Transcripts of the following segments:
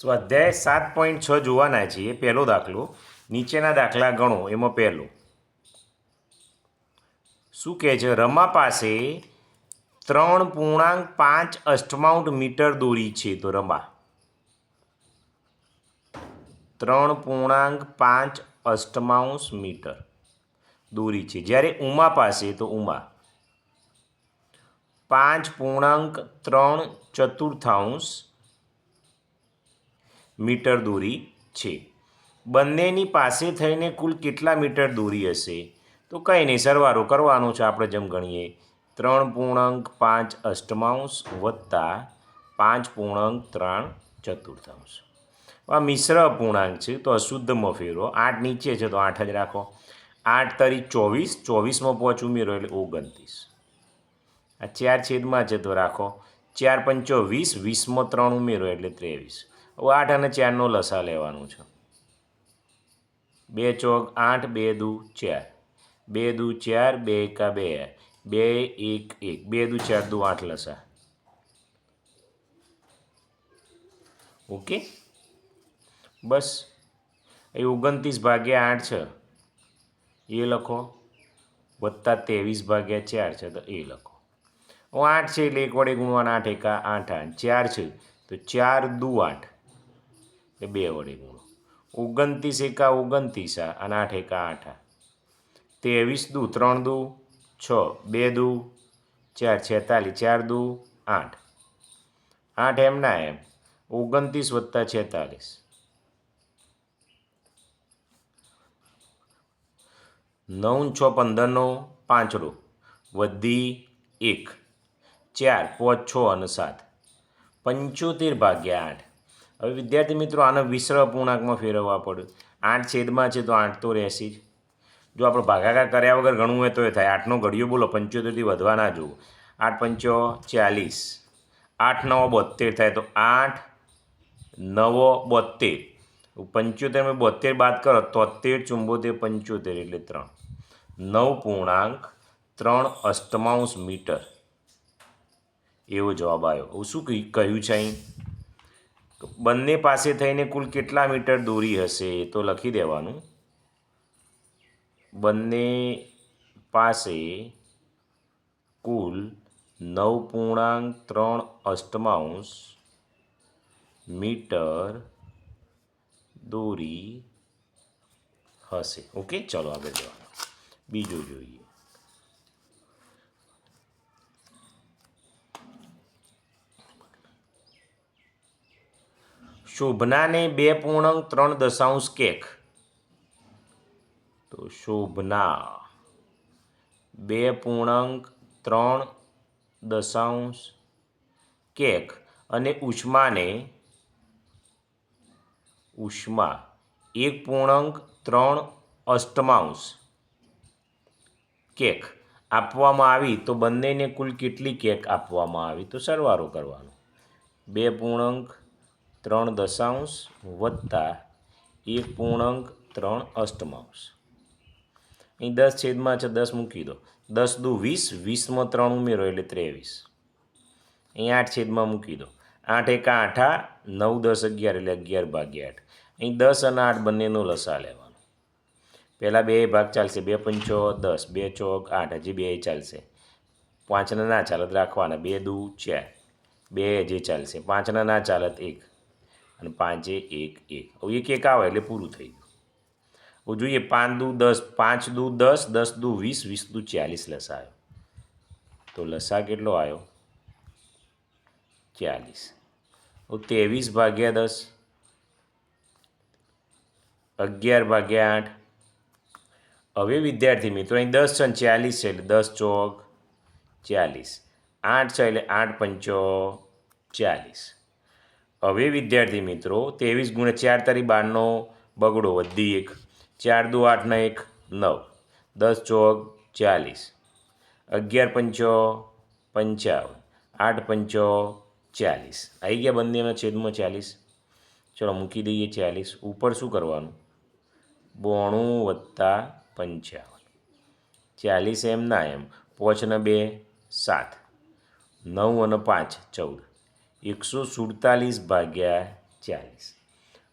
સ્વાધ્યાય સાત પોઈન્ટ છ જોવાના છીએ પહેલો દાખલો. નીચેના દાખલા ગણો, એમાં પહેલો. શું કહે છે? રમા પાસે ત્રણ પૂર્ણાંક પાંચ અષ્ટમાઉન્ટ મીટર દોરી છે, તો રમા. ત્રણ પૂર્ણાંક પાંચ અષ્ટમાંશ મીટર દોરી છે. જ્યારે ઉમા પાસે, તો ઉમા. પાંચ પૂર્ણાંક ત્રણ ચતુર્થાંશ મીટર દૂરી છે. બંનેની પાસે થઈને કુલ કેટલા મીટર દૂરી હશે? તો કંઈ નહીં, સરવારો કરવાનો છે. આપણે જેમ ગણીએ, ત્રણ પૂર્ણાંક પાંચ અષ્ટમાંશ વત્તા પાંચ પૂર્ણાંક ત્રણ ચતુર્થાંશ. આ મિશ્ર અપૂર્ણાંક છે, તો અશુદ્ધમાં ફેરવો આઠ નીચે છે, તો આઠ જ રાખો. આઠ તરી ચોવીસ, ચોવીસમાં પાંચ ઉમેરો એટલે ઓગણત્રીસ. આ ચાર છેદમાં છે, તો રાખો. ચાર પંચો વીસ, વીસમાં ત્રણ ઉમેરો એટલે ત્રેવીસ. હવે આઠ અને ચારનો લસા લેવાનું છે. બે ચોક આઠ, બે દુ ચાર. બે દુ ચાર, બે એકા બે. બે એક એક. બે દુ ચાર, દુ આઠ લસા. ઓકે? બસ. એ ઓગણત્રીસ ભાગ્યા આઠ છે. એ લખો. વત્તા ત્રેવીસ ભાગ્યા ચાર છે તો એ લખો. હું આઠ છે એટલે એક વડે ગુણવાના આઠ એકા આઠ આઠ. ચાર છે તો ચાર દુ આઠ. એ બે વડે ગુણો. ઓગણત્રીસ એકા ઓગણત્રીસ અને આઠ એકા આઠ. ત્રેવીસ દુ, ત્રણ દુ, છ, બે દુ, ચાર, છેતાલીસ, ચાર દુ, આઠ. આઠ એમ ના એમ. ઓગણત્રીસ વત્તા છેતાલીસ. નવ, છ, પંદરનો પાંચડો. વધી એક. ચાર, પાંચ, છ અને સાત. પંચોતેર ભાગ્યા આઠ. હવે વિદ્યાર્થી મિત્રો, આને વિશ્ર પૂર્ણાંકમાં ફેરવવા પડે આઠ છેદમાં છે તો આઠ તો રહેશે જ. જો આપણે ભાગાકાર કર્યા વગર ગણવું હોય તો એ થાય. આઠનો ઘડિયો બોલો પંચોતેરથી વધવા ના જુઓ. આઠ પંચો ચાલીસ. આઠ નવો બોતેર થાય તો આઠ નવો બોતેર પંચોતેરમાં બોતેર બાદ કરો તોતેર ચુંબોતેર પંચોતેર એટલે ત્રણ. નવ પૂર્ણાંક, ત્રણ અષ્ટમાંશ મીટર. એવો જવાબ આવ્યો. હવે શું કહી- કહ્યું છે અહીં? બંને પાસે થઈને કુલ કેટલા મીટર દોરી હશે તો લખી દેવાનું. બંને પાસે કુલ નવ પૂર્ણાંક ત્રણ અષ્ટમાંશ મીટર દોરી હશે. ઓકે, ચલો આગળ જવાનું. બીજું જોઈએ. શોભનાને બે પૂર્ણાંક ત્રણ દશાંશ કેક. તો શોભના બે પૂર્ણાંક ત્રણ દશાંશ કેક. અને ઉષ્માને ઉષ્મા એક પૂર્ણાંક ત્રણ અષ્ટમાંશ કેક આપવામાં આવી. તો બંનેને કુલ કેટલી કેક આપવામાં આવી? તો સરવારો કરવાનો. બે પૂર્ણાંક ત્રણ દશાંશ વત્તા એક પૂર્ણાંક ત્રણ અષ્ટમાંશ. અહીં દસ છેદમાં છે, દસ મૂકી દો. દસ દુ વીસ, વીસમાં ત્રણ ઉમેરો એટલે ત્રેવીસ. અહીં આઠ છેદમાં મૂકી દો. આઠ એકા આઠા, નવ દસ અગિયાર એટલે અગિયાર ભાગ્યા આઠ. અહીં દસ અને આઠ બંનેનો લસા લેવાનો. પહેલાં બે ભાગ ચાલશે, બે પંચો દસ, બે ચોક, આઠ, હજી બે ચાલશે. પાંચના ના ચાલત રાખવાના, બે દુ ચાર. બે જે ચાલશે, પાંચના ના ચાલત એક. અને પાંચે એક એક. હવે એક એક આવે એટલે પૂરું થઈ ગયું. હવે જોઈએ પાંચ દુ દસ, પાંચ દુ દસ દસ દુ વીસ વીસ દુ ચાલીસ લસા આવ્યો. તો લસા કેટલો આવ્યો? ચાલીસ. હવે ત્રેવીસ ભાગ્યા દસ, અગિયાર ભાગ્યા આઠ. હવે વિદ્યાર્થી મિત્રો અહીં દસ છે ને ચાલીસ છે એટલે દસ ચોક ચાલીસ. આઠ છે એટલે આઠ પંચો ચાલીસ. હવે, વિદ્યાર્થી મિત્રો, ત્રેવીસ ગુણ્યા ચાર તારી બારનો બગડો વધી એક. ચાર દુ આઠના એક નવ. દસ ચોક ચાલીસ. અગિયાર પંચો પંચાવન. આઠ પંચો ચાલીસ. આવી ગયા બંનેના છેદમાં ચાલીસ. ચલો, મૂકી દઈએ ચાલીસ. ઉપર શું કરવાનું? બોણું વત્તા પંચાવન. ચાલીસ એમ ના એમ. પોચને બે સાત. નવ અને પાંચ ચૌદ. એકસો સુડતાલીસ ભાગ્યા ચાલીસ.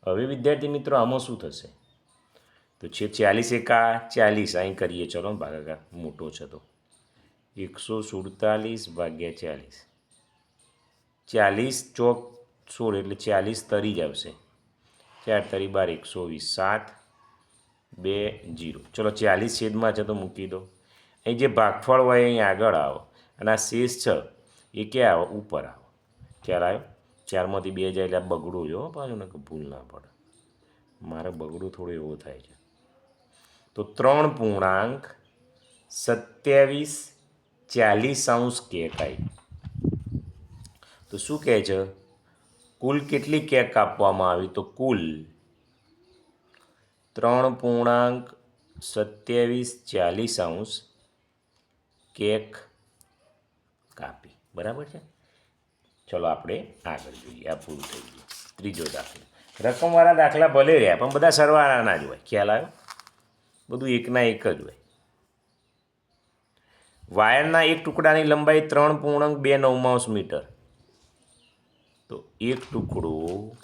હવે વિદ્યાર્થી મિત્રો, આમાં શું થશે? તો છે ચાલીસ એકા ચાલીસ. અહીં કરીએ, ચલો, ભાગાકાર. મોટો છે તો. એકસો સુડતાલીસ ભાગ્યા ચાલીસ. ચાલીસ ચોક સોળ, એટલે ચાલીસ તરી જ આવશે. ચાર તરી બાર, એકસો વીસ, સાત, બે, જીરો. ચલો, ચાલીસ છેદમાં છે તો મૂકી દો. અહીં જે ભાગફળ હોય અહીં આગળ આવો. અને આ શેષ છે, એ ક્યાં આવો? ઉપર આવો. ખ્યાલ આવ્યો ચારમાંથી બે જાય એટલે બગડું જો પાછું કે ભૂલ ના પડે. મારે બગડું થોડું એવું થાય છે. તો ત્રણ પૂર્ણાંક સત્યાવીસ ચાલીસ અંશ કેકાઈ તો શું કહે છે? કુલ કેટલી કેક આપવામાં આવી? તો કુલ ત્રણ પૂર્ણાંક સત્યાવીસ ચાલીસ અંશ કેક કાપી. બરાબર છે? ચલો આપણે આગળ જોઈએ, આ પૂરું થઈ ગયું ત્રીજો દાખલો. રકમવાળા દાખલા ભલે રહ્યા, પણ બધા સરવાળાના જ હોય. ખ્યાલ આવ્યો? બધું એકના એક જ હોય. વાયરના એક ટુકડાની લંબાઈ ત્રણ પૂર્ણાંક બે નવમાંશ મીટર. તો એક ટુકડો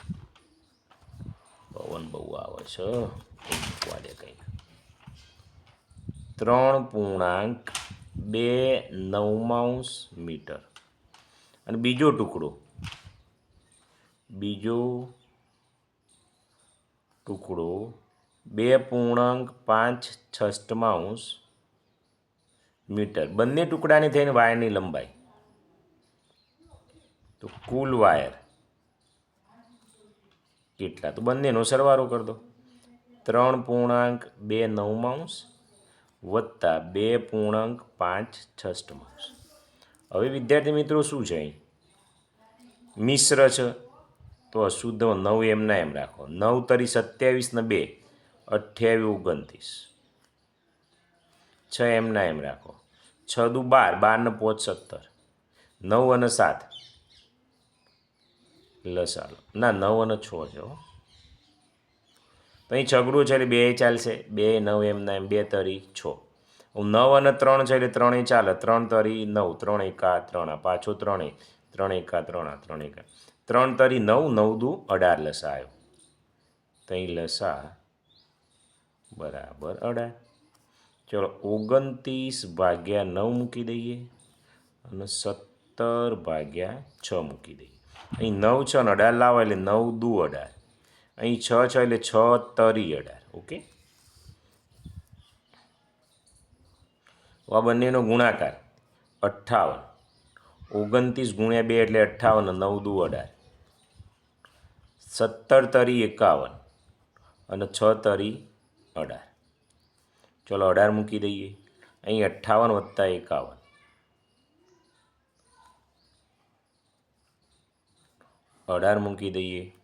પવન બહુ આવે છે. મૂકવા દે ત્રણ પૂર્ણાંક બે નવમાંશ મીટર. અને બીજો ટુકડો. બીજો ટુકડો બે પૂર્ણાંક પાંચ છષ્ટમાંશ મીટર. બંને ટુકડાની થઈને વાયરની લંબાઈ. તો કુલ વાયર કેટલા? તો બંનેનો સરવારો કરી દો. ત્રણ પૂર્ણાંક બે નવમાંશ વત્તા બે પૂર્ણાંક પાંચ છષ્ટમાંશ હવે વિદ્યાર્થી મિત્રો શું છે અહીં? મિશ્ર છે. તો અશુદ્ધ નવ એમના એમ રાખો. નવ તરી સત્યાવીસ ને બે, અઠ્યાવીસ ઓગણત્રીસ. છ એમના એમ રાખો. છ દુ બાર બાર ને પોચ સત્તર. નવ અને સાત. લસાલો ના, નવ અને છ છે હો. પછી છગડું છે એટલે બે ચાલશે. બે નવ એમના એમ, બે તરી છ. નવ અને ત્રણ છે એટલે ત્રણે ચાલે. ત્રણ તરી નવ ત્રણ એકા, ત્રણ આ પાછો ત્રણે ત્રણ એકા, ત્રણ આ ત્રણ એકા. ત્રણ તરી નવ નવ દુ અઢાર લસા આવ્યો તઈ લસા બરાબર અઢાર. ચલો ઓગણત્રીસ ભાગ્યા નવ મૂકી દઈએ અને સત્તર ભાગ્યા છ મૂકી દઈએ. અહીં નવ છ ને અઢાર લાવો એટલે નવ દુ અઢાર. અહીં છ છ એટલે છ તરી અઢાર. ઓકે? આ બંનેનો ગુણાકાર અઠ્ઠાવન. ઓગણત્રીસ ગુણ્યા બે એટલે અઠ્ઠાવન નવ દુ અઢાર. સત્તર તરી એકાવન અને છ તરી અઢાર. ચલો અઢાર મૂકી દઈએ. અહીં અઠ્ઠાવન વત્તા એકાવન. અઢાર મૂકી દઈએ.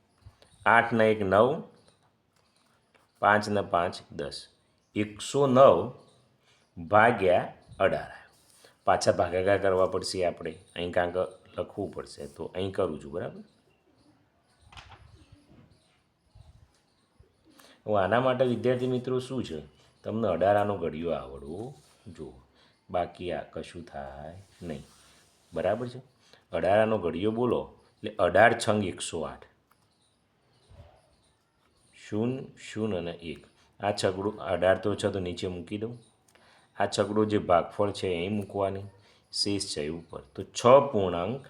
આઠ ને એક નવ, પાંચ ને પાંચ દસ. એકસો નવ ભાગ્યા અઢાર પાછા ભાગાકાર કરવા પડશે આપણે. અહીં કાંક લખવું પડશે. તો અહીં કરું છું, બરાબર? હું આના માટે, વિદ્યાર્થી મિત્રો, શું છે? તમને અઢારાનો ઘડિયો આવડવો જુઓ. બાકી આ કશું થાય નહીં. બરાબર છે? અઢારાનો ઘડિયો બોલો, એટલે અઢાર છંગ એકસો આઠ. શૂન શૂન અને એક. આ છગડું, અઢાર તો છે, તો નીચે મૂકી દઉં. આ છગડો જે ભાગફળ છે અહીં મૂકવાની શેષ છે એ ઉપર. તો છ પૂર્ણાંક,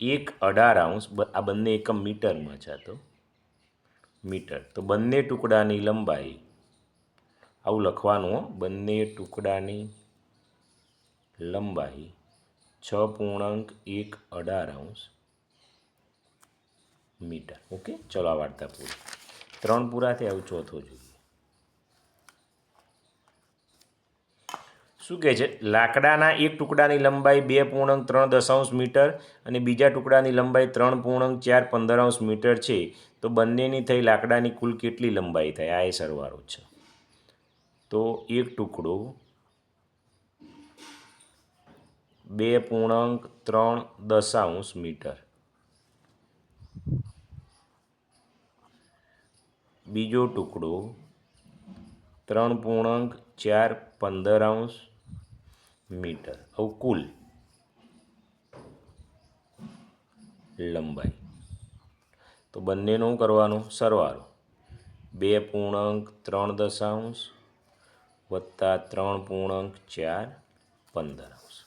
એક અઢાર અંશ આ બંને એકમ મીટરમાં છે તો. મીટર. તો બંને ટુકડાની લંબાઈ, આવું લખવાનું બંને ટુકડાની લંબાઈ, છ પૂર્ણાંક, એક અઢાર અંશ મીટર. ઓકે? ચલો આ વાર્તા પૂરી. ત્રણ પૂરા આવું ચોથો જોઈએ શું કહે છે? લાકડાના એક ટુકડાની લંબાઈ બે પૂર્ણાંક ત્રણ દશાંશ મીટર અને બીજા ટુકડાની લંબાઈ ત્રણ પૂર્ણાંક ચાર પંદરાંશ મીટર છે. તો બંનેની થઈ લાકડાની કુલ કેટલી લંબાઈ થાય આ એ સરવાળો છે. તો એક ટુકડો બે પૂર્ણાંક ત્રણ દશાંશ મીટર. બીજો ટુકડો ત્રણ પૂર્ણાંક ચાર પંદરાંશ મીટર. આવું કુલ લંબાઈ. તો બંનેનું કરવાનું? સરવાળો. બે પૂર્ણાંક ત્રણ દશાંશ વત્તા ત્રણ પૂર્ણાંક ચાર પંદર અંશ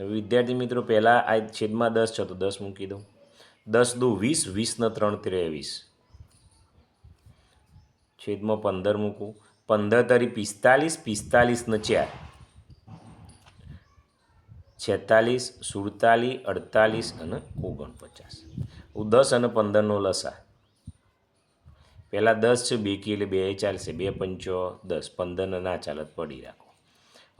વિદ્યાર્થી મિત્રો, પહેલાં આ છેદમાં દસ છે, તો દસ મૂકી દઉં. દસ દુ વીસ વીસને ત્રણ ત્રેવીસ. છેદમાં પંદર મૂકું. પંદર તરી પિસ્તાલીસ પિસ્તાલીસને ચાર. છેતાલીસ, સુડતાલીસ, અડતાલીસ અને ઓગણપચાસ. હું દસ અને પંદરનો લસા. પહેલાં દસ છે બેકી એટલે બે ચાલશે. બે પંચો, દસ. પંદરને ના ચાલે પડી રાખો.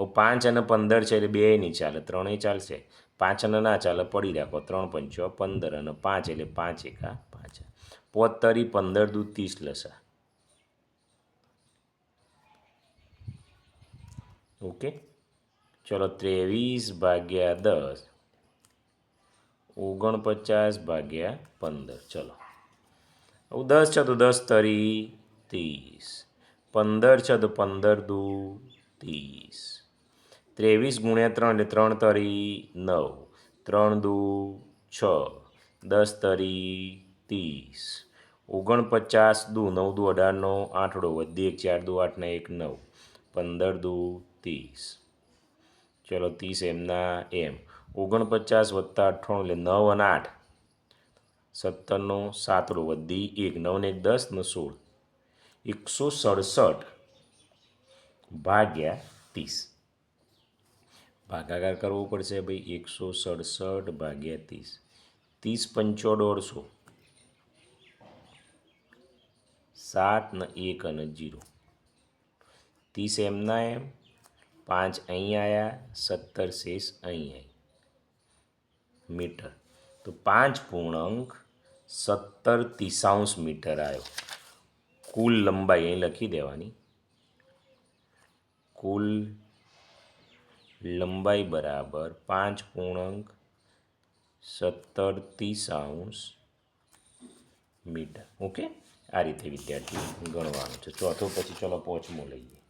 હવે પાંચ અને પંદર છે એટલે બે નહીં ચાલે ત્રણેય ચાલશે. પાંચ અને ના ચાલે, પડી રાખો. ત્રણ પંચો, પંદર અને પાંચ એટલે પાંચ એકા પાંચ. પોતરી પંદર દુ ત્રીસ લસા. ઓકે? ચલો ત્રેવીસ ભાગ્યા દસ. ઓગણપચાસ ભાગ્યા પંદર. ચલો. હવે દસ છે તો દસ તરી ત્રીસ. પંદર છે તો પંદર દુ ત્રીસ. ત્રેવીસ ગુણ્યા ત્રણ એટલે ત્રણ તરી નવ. ત્રણ દુ છ. દસ તરી ત્રીસ. ઓગણપચાસ દુ નવ દુ અઢારનો આઠડો વધી એક, ચાર દુ આઠના એક, નવ. પંદર દુ ત્રીસ. ચલો ત્રીસ એમના એમ. ઓગણપચાસ વત્તા અઠ્ઠાણું એટલે નવ અને આઠ. સત્તરનો સાતડો વધી એક, નવ ને એક, દસ ને સોળ. એકસો સડસઠ ભાગ્યા ત્રીસ. ભાગાકાર કરવો પડશે ભાઈ, એકસો સડસઠ ભાગ્યા ત્રીસ. ત્રીસ પંચો દોઢસો. સાત ને એક અને જીરો. ત્રીસ એમના એમ. પાંચ અહીં આવ્યા સત્તર શેષ અહીં આવી મીટર. તો પાંચ પૂર્ણાંક સત્તર તીસાંશ મીટર આવ્યો કુલ લંબાઈ અહીં લખી દેવાની. કુલ લંબાઈ બરાબર પાંચ પૂર્ણાંક સત્તર તીસાંશ મીટર. ઓકે? આ રીતે વિદ્યાર્થી ગણવાનું છે. ચોથો પછી ચલો પોચમો લઈએ.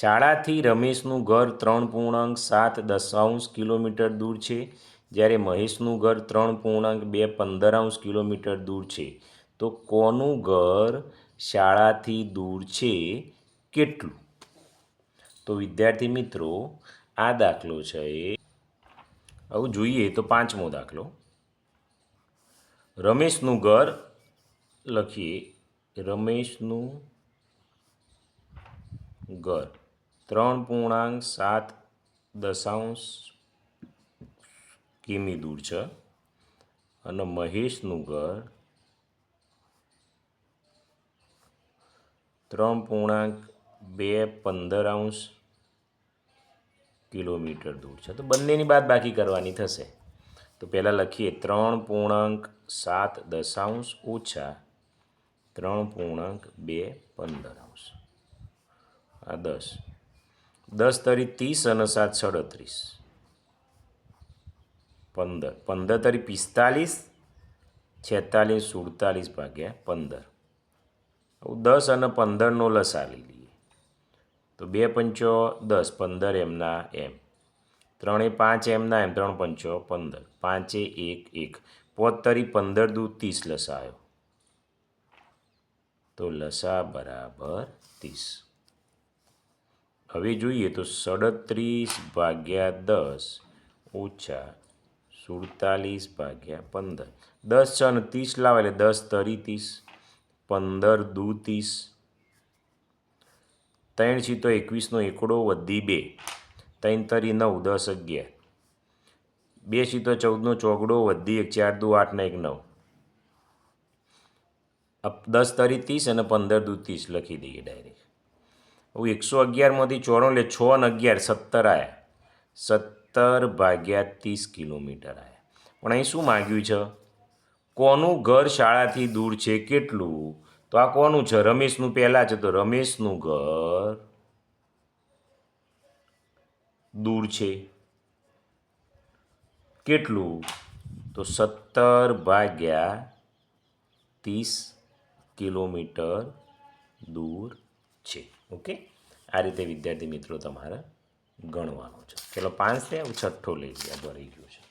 શાળાથી રમેશનું ઘર ત્રણ પૂર્ણાંક સાત દશાંશ કિલોમીટર દૂર છે, જ્યારે મહેશનું ઘર ત્રણ પૂર્ણાંક બે પંદરાંશ કિલોમીટર દૂર છે. તો કોનું ઘર શાળાથી દૂર છે, કેટલું? તો વિદ્યાર્થી મિત્રો, આ દાખલો છે. આવું જોઈએ તો પાંચમો દાખલો. રમેશનું ઘર, લખીએ, રમેશનું ઘર. ત્રણ પૂર્ણાંક સાત દશાંશ કિમી દૂર છે. અને મહેશનું ઘર ત્રણ પૂર્ણાંક બે પંદર અંશ કિલોમીટર દૂર છે. તો બંનેની બાદ બાકી કરવાની થશે. તો પહેલાં લખીએ, ત્રણ પૂર્ણાંક સાત દશાંશ ઓછા ત્રણ પૂર્ણાંક બે પંદર અંશ આ દસ. દસ તરી ત્રીસ અને સાત સડત્રીસ. પંદર. પંદર તરી પિસ્તાલીસ, છેતાલીસ, સુડતાલીસ ભાગ્યા પંદર. દસ અને પંદરનો લસા લઈ લઈએ. તો બે પંચો દસ, પંદર એમના એમ. ત્રણે પાંચ એમના એમ, ત્રણ પંચો પંદર. પાંચે એક એક. પોતરી પંદર દુ ત્રીસ લસા આવ્યો તો લસા બરાબર ત્રીસ. હવે જોઈએ તો સડત્રીસ ભાગ્યા દસ ઓછા સુડતાલીસ ભાગ્યા પંદર. દસ છ અને ત્રીસ લાવે એટલે દસ તરી ત્રીસ, પંદર દુ ત્રીસ. ત્રણ સીતો એકવીસનો એકડો વધી બે. ત્રણ તરી નવ, દસ અગિયાર. બે સીતો ચૌદનો ચોગડો વધી એક, ચાર દુ આઠને એક નવ. દસ તરી ત્રીસ અને પંદર દુ ત્રીસ લખી દઈએ ડાયરેક્ટ. હું એકસો અગિયારમાંથી ચોરણ એટલે છ અને અગિયાર, સત્તર આવ્યા સત્તર ભાગ્યા ત્રીસ કિલોમીટર આવ્યા પણ અહીં શું માગ્યું છે? કોનું ઘર શાળાથી દૂર છે, કેટલું? તો આ કોનું છે? રમેશનું પહેલાં છે, તો રમેશનું ઘર દૂર છે. કેટલું? તો સત્તર ભાગ્યા ત્રીસ કિલોમીટર દૂર છે. ઓકે? આ રીતે વિદ્યાર્થી મિત્રો તમારે ગણવાનું છે. ચલો પાંચ છે હું છઠ્ઠો લઈ લઈએ ભરી ગયો છે.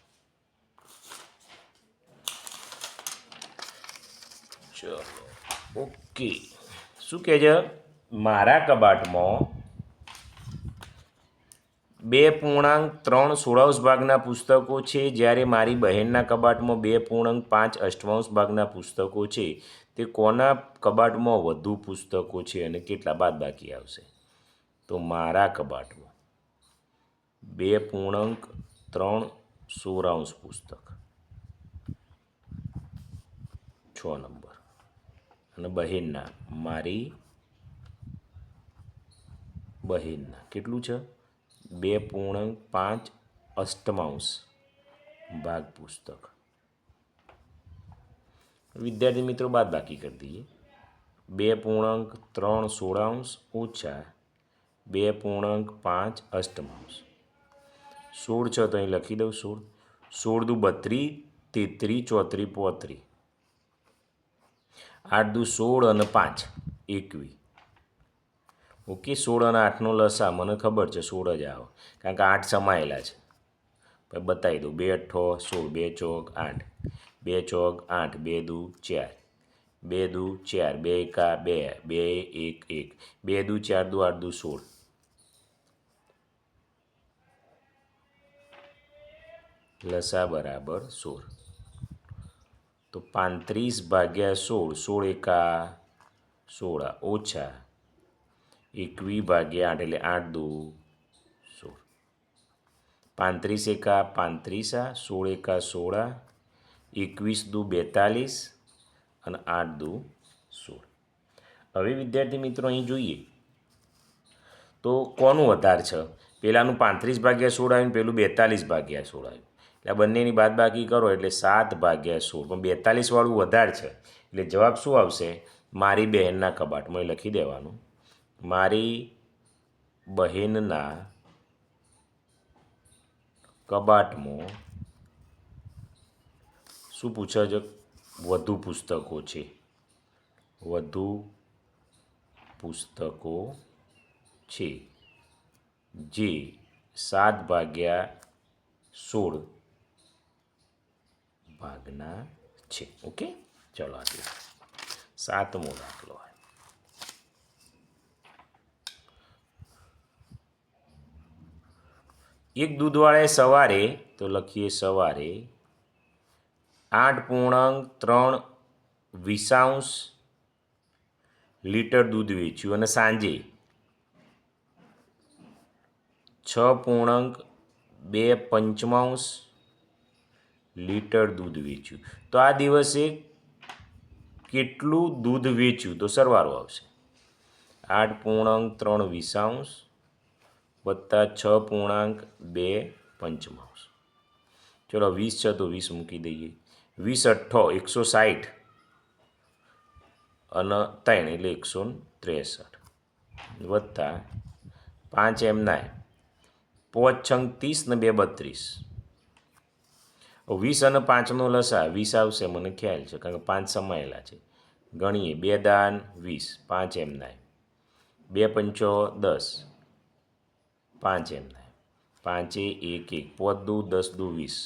ચલો, ઓકે. શું કહે છે? મારા કબાટમાં બે પૂર્ણાંક ત્રણ સોળાંશ ભાગના પુસ્તકો છે. જ્યારે મારી બહેનના કબાટમાં બે પૂર્ણાંક પાંચ અષ્ટમાંશ ભાગના પુસ્તકો છે. તે કોના કબાટમાં વધુ પુસ્તકો છે અને કેટલા બાદ બાકી આવશે? તો મારા કબાટમાં બે પૂર્ણાંક ત્રણ સોળાંશ પુસ્તક. છ નંબર. અને બહેનના, મારી બહેનના. કેટલું છે? બે પૂર્ણાંક પાંચ અષ્ટમાંશ. ભાગ પુસ્તક. વિદ્યાર્થી મિત્રો, બાદ બાકી કરી દઈએ. બે પૂર્ણાંક ત્રણ સોળાંશ ઓછા બે પૂર્ણાંક પાંચ અષ્ટમાંશ. સોળ છ તો અહીં લખી દઉં સોળ. સોળ દુ બત્રી, તેત્રી, ચોત્રી, પોત્રી. આઠ દુ સોળ અને પાંચ એકવી ઓકે સોળ અને આઠનો લસા મને ખબર છે, સોળ જ આવે. કારણ કે આઠ સમાયેલા છે. પછી બતાવી દઉં, બે અઠ્ઠો, સોળ, બે ચોક, આઠ. બે ચોક, આઠ, બે દુ, ચાર. બે દુ, ચાર, બે એકા, બે બે, એક એક. બે દુ, ચાર દુ, આઠ દુ, સોળ. લસા બરાબર સોળ. તો પાંત્રીસ ભાગ્યા સોળ સોળ એકા, સોળા ઓછા એકવી ભાગ્યા આઠ એટલે આઠ દુ. સોળ. પાંત્રીસ એકા પાંત્રીસા, સોળ એકા સોળા, એકવીસ દુ બેતાલીસ અને આઠ દુ સોળ. હવે વિદ્યાર્થી મિત્રો અહીં જોઈએ. તો કોનું વધારે છે? પહેલાંનું પાંત્રીસ ભાગ્યા સોળ આવ્યું પેલું બેતાલીસ ભાગ્યા સોળ આવ્યું. એટલે આ બંનેની બાદ બાકી કરો એટલે સાત ભાગ્યા સોળ. પણ બેતાલીસવાળું વધારે છે. એટલે જવાબ શું આવશે? મારી બહેનના કબાટમાં એ લખી દેવાનું. મારી બહેનના કબાટમાં શું પૂછે છે? વધુ પુસ્તકો છે. વધુ પુસ્તકો છે. જે સાત ભાગ્યા સોળ ભાગના છે. ઓકે? ચલો આગળ સાતમો દાખલો. એક દૂધવાળાએ સવારે, તો લખીએ સવારે, આઠ પૂર્ણાંક ત્રણ વિસાંશ લીટર દૂધ વેચ્યું અને સાંજે છ પૂર્ણાંક બે પંચમાંશ લીટર દૂધ વેચ્યું. તો આ દિવસે કેટલું દૂધ વેચ્યું? તો સરવારો આવશે. આઠ પૂર્ણાંક ત્રણ વિસાંશ વત્તા છ પૂર્ણાંક બે પંચમાંશ. ચલો વીસ છે તો વીસ મૂકી દઈએ. વીસ અઠ્ઠો એકસો સાઠ અને ત્રણ એટલે એકસો ત્રેસઠ. વત્તા પાંચ એમના પોચ છંગ ત્રીસ ને બે બત્રીસ. વીસ અને પાંચનો લસા, વીસ આવશે મને ખ્યાલ છે, કારણ કે પાંચ સમાયેલા છે. ગણીએ બે દાન વીસ, પાંચ એમના બે પંચો દસ. પાંચ એમના પાંચે એક એક પોત દુ દસ દુ વીસ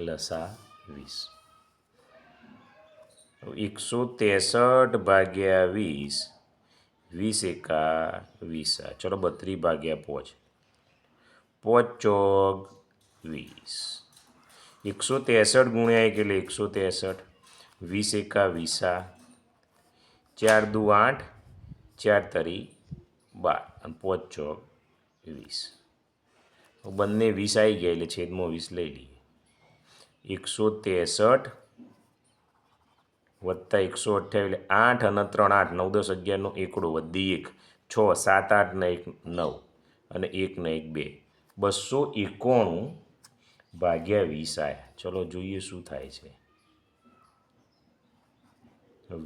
લસા વીસ એકસો ત્રેસઠ ભાગ્યા વીસ વીસ એકા વીસા ચલો બત્રીસ ભાગ્યા પોચ પોચ ચોક વીસ એકસો ત્રેસઠ ગુણ્યા એક એટલે એકસો ત્રેસઠ વીસ એકા વીસા ચાર દુ આઠ ચાર તરી બાર અને પાંચ ચોક વીસ. બંને વીસ આવી ગયા એટલે છેદમાં વીસ લઈ લઈએ. એકસો ત્રેસઠ વત્તા એકસો અઠ્યાવીસ એટલે આઠ અને ત્રણ આઠ, નવ દસ અગિયારનો એકડો વધી એક, છ, સાત આઠ ને એક નવ અને એક ને એક બે. બસો એકોણું ભાગ્યા વીસ આવ્યા ચલો જોઈએ શું થાય છે.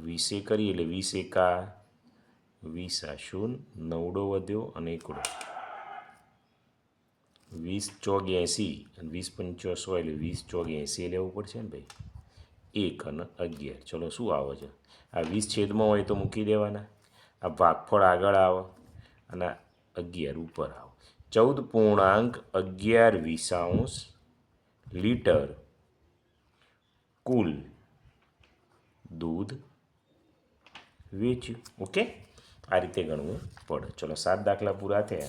વીસે કરીએ એટલે વીસ એકા વીસ શૂન નવડો વધ્યો અને એકડો. વીસ ચોગ એંસી અને વીસ પંચો સો એટલે વીસ ચોગ એંસી લેવું પડશે ને ભાઈ? એક અને અગિયાર. ચલો, શું આવે છે? આ વીસ છેદમાં હોય તો મૂકી દેવાના. આ ભાગફળ આગળ આવે અને અગિયાર ઉપર આવે. ચૌદ પૂર્ણાંક અગિયાર વીસાંશ લીટર કુલ દૂધ વેચ્યું. ઓકે? આ રીતે ગણવું પડે. ચલો, સાત દાખલા પૂરા થયા.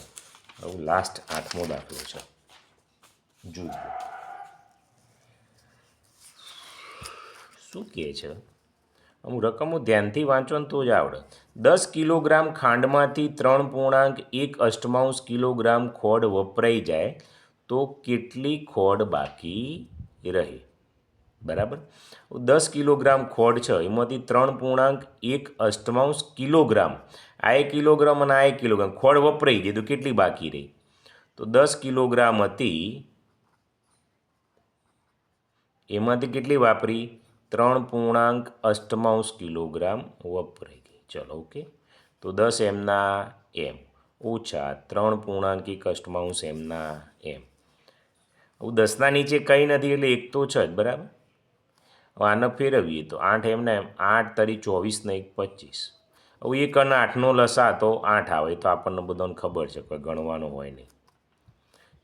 હવે લાસ્ટ આઠમો દાખલો છે. જુઓ શું કહે છે? અમુક રકમો ધ્યાનથી વાંચો ને તો જ આવડે. દસ કિલોગ્રામ ખાંડમાંથી ત્રણ પૂર્ણાંક, એક અષ્ટમાંશ કિલોગ્રામ ખોડ વપરાઈ જાય તો કેટલી ખોડ બાકી રહે? બરાબર? દસ કિલોગ્રામ ખોડ છે, એમાંથી ત્રણ પૂર્ણાંક એક અષ્ટમાંશ કિલોગ્રામ. આ એક કિલોગ્રામ અને આ એક કિલોગ્રામ. ખોડ વપરાઈ ગઈ, તો કેટલી બાકી રહી? તો દસ કિલોગ્રામ હતી, એમાંથી કેટલી વાપરી? ત્રણ પૂર્ણાંક અષ્ટમાંશ કિલોગ્રામ વપરાઈ ગઈ. ચલો, ઓકે. તો દસ એમના એમ. ઓછા ત્રણ પૂર્ણાંક એક અષ્ટમાંશ એમના એમ. દસના નીચે કંઈ નથી, એટલે એક તો છે જ, બરાબર? આને ફેરવીએ તો આઠ એમને એમ, આઠ તરી ચોવીસ ને એક પચીસ. હવે એક અને આઠનો લસા તો આઠ આવે તો આપણને બધાને ખબર છે કોઈ ગણવાનું હોય નહીં.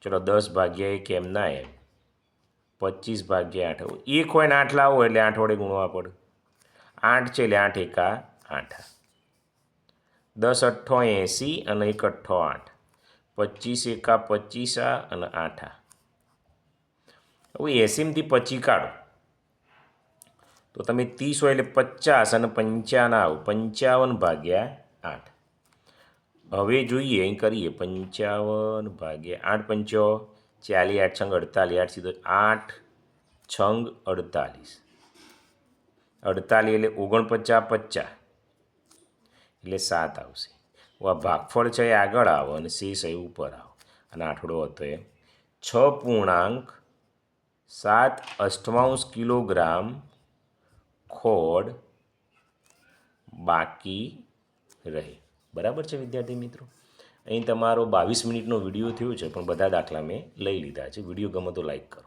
ચલો દસ ભાગ્યા એક એમ ના એમ, પચીસ ભાગ્યા આઠ એક હોય ને આઠ લાવો એટલે આઠ વડે ગુણવા પડે. આઠ છે એટલે આઠ એકા આઠ. દસ અઠ્ઠો એંસી અને એક અઠ્ઠો આઠ. પચીસ એકા પચીસા અને આઠ. હવે એંસીમાંથી પચી કાઢો. તો તમે ત્રીસ હોય એટલે પચાસ અને પંચાણું પંચાવન ભાગ્યા આઠ. હવે જોઈએ, અહીં કરીએ. પંચાવન ભાગ્યા આઠ પંચો. ચાલી આઠ છંગ અડતાલીસ. આઠ સીધો આઠ છંગ અડતાલીસ. અડતાલીસ એટલે ઓગણપચાસ પચાસ. એટલે સાત આવશે. આ ભાગફળ છે એ આગળ આવો અને શેષ એ ઉપર આવો. અને આઠડો હતો એ છ પૂર્ણાંક સાત અષ્ટમાંશ કિલોગ્રામ ખોડ બાકી રહે. બરાબર છે વિદ્યાર્થી મિત્રો? અહીં તમારો બાવીસ મિનિટનો વીડિયો થયો છે, પણ બધા દાખલા મેં લઈ લીધા છે. વીડિયો ગમે તો લાઈક કરો.